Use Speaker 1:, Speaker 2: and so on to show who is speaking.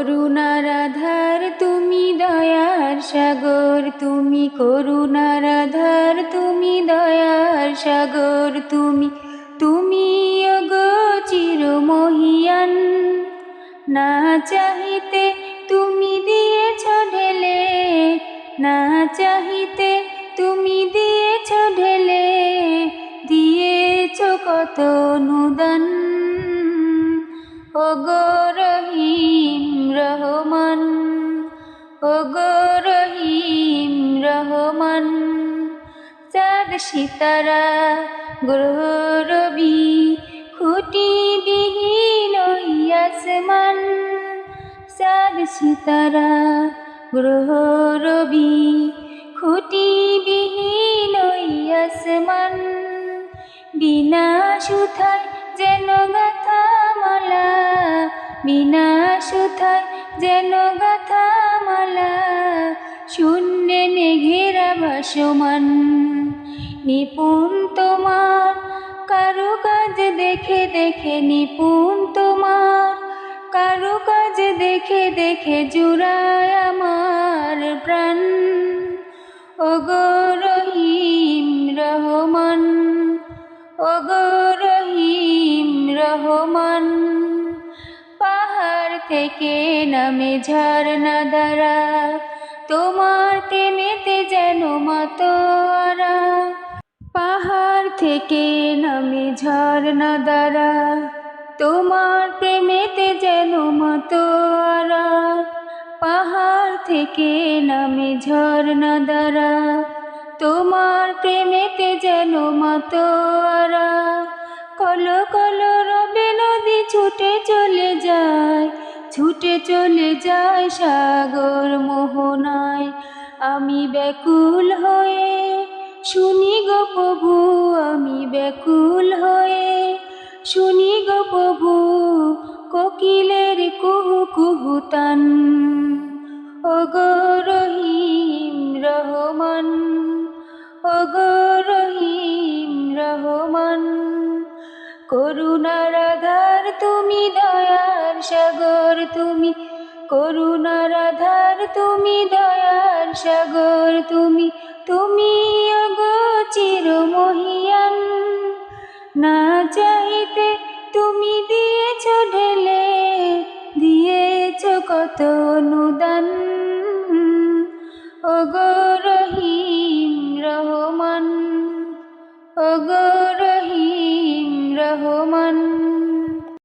Speaker 1: করুণার আধার তুমি দয়ার সাগর, তুমি করুণার আধার তুমি দয়ার সাগর, তুমি তুমি অগো চিরমহিয়ান। না চাহিতে তুমি দিয়েছ ঢেলে, না চাহিতে তুমি দিয়েছ ঢেলে, দিয়েছ কত অনুদান। রহিম চাঁদ সিতারা। গ্রহ রবি খুঁটি বিহীন আসমান। চাঁদ সিতারা গ্রহ রবি খুঁটি বিহীন আসমান। বিনা সুথায় যেন গাথা মালা বিনা সুথায় যেন গাথা মালা শূন্যে নেঘেরা ভাসমান। নিপুণ তোমার, কারু কাজ দেখে দেখে নিপুণ তোমার, কারু কাজ দেখে দেখে জুড়ায় আমার প্রাণ। ওগো রহিম রহমান, ওগো রহিম রহমান, পাহাড় থেকে নামে ঝর্ণা দ্বারা তোমার প্রেমেতে যেন মাতোয়ারা। পাহাড় থেকে নামে ঝর্ণা দ্বারা, তোমার প্রেমেতে যেন মাতোয়ারা। পাহাড় থেকে নামে ঝর্ণা দ্বারা, তোমার প্রেমেতে যেন মাতোয়ারা। কলো কলো রবে নদী ছুটে চলে যায় ছুটে চলে যায় সাগর মোহনায়। আমি ব্যাকুল হয়ে, শুনি গো প্রভু, আমি ব্যাকুল হয়ে। শুনি গো প্রভু, কোকিলের কুহু কুহু তান। ওগো রহিম রহমান, ওগো রহিম রহমান, করুণার আধার তুমি দয়ার সাগর, তুমি করুণার আধার তুমি দয়ার সাগর, তুমি তুমি অগো চিরমহিয়ান। না চাইতে তুমি দিয়েছ ঢেলে, দিয়েছ কত অনুদান। ওগো রহিম রহমান ওগো রহিম রহমান।